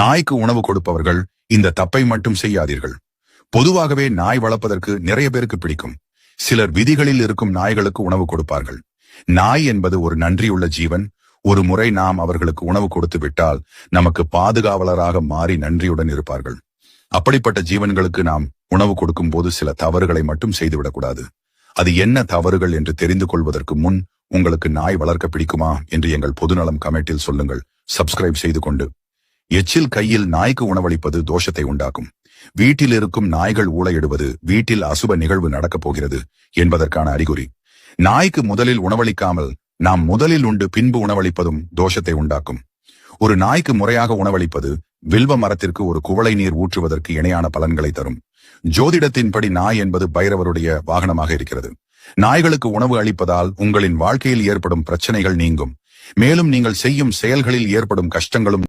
நாய்க்கு உணவு கொடுப்பவர்கள் இந்த தப்பை மட்டும் செய்யாதீர்கள். பொதுவாகவே நாய் வளர்ப்பதற்கு நிறைய பேருக்கு பிடிக்கும். சிலர் விதிகளில் இருக்கும் நாய்களுக்கு உணவு கொடுப்பார்கள். நாய் என்பது ஒரு நன்றியுள்ள ஜீவன். ஒரு முறை நாம் அவர்களுக்கு உணவு கொடுத்து விட்டால் நமக்கு பாதுகாவலராக மாறி நன்றியுடன் இருப்பார்கள். அப்படிப்பட்ட ஜீவன்களுக்கு நாம் உணவு கொடுக்கும் போது சில தவறுகளை மட்டும் செய்துவிடக்கூடாது. அது என்ன தவறுகள் என்று தெரிந்து கொள்வதற்கு முன் உங்களுக்கு நாய் வளர்க்க பிடிக்குமா என்று எங்கள் பொதுநலம் கமெண்டில் சொல்லுங்கள். சப்ஸ்கிரைப் செய்து கொண்டு எச்சில் கையில் நாய்க்கு உணவளிப்பது தோஷத்தை உண்டாக்கும். வீட்டில் இருக்கும் நாய்கள் ஊழையிடுவது வீட்டில் அசுப நிகழ்வு நடக்கப் போகிறது என்பதற்கான அறிகுறி. நாய்க்கு முதலில் உணவளிக்காமல் நாம் முதலில் உண்டு பின்பு உணவளிப்பதும் தோஷத்தை உண்டாக்கும். ஒரு நாய்க்கு முறையாக உணவளிப்பது வில்வ மரத்திற்கு ஒரு குவளை நீர் ஊற்றுவதற்கு இணையான பலன்களை தரும். ஜோதிடத்தின்படி நாய் என்பது பைரவருடைய வாகனமாக இருக்கிறது. நாய்களுக்கு உணவு அளிப்பதால் உங்களின் வாழ்க்கையில் ஏற்படும் பிரச்சனைகள் நீங்கும். மேலும் நீங்கள் செய்யும் செயல்களில் ஏற்படும் கஷ்டங்களும்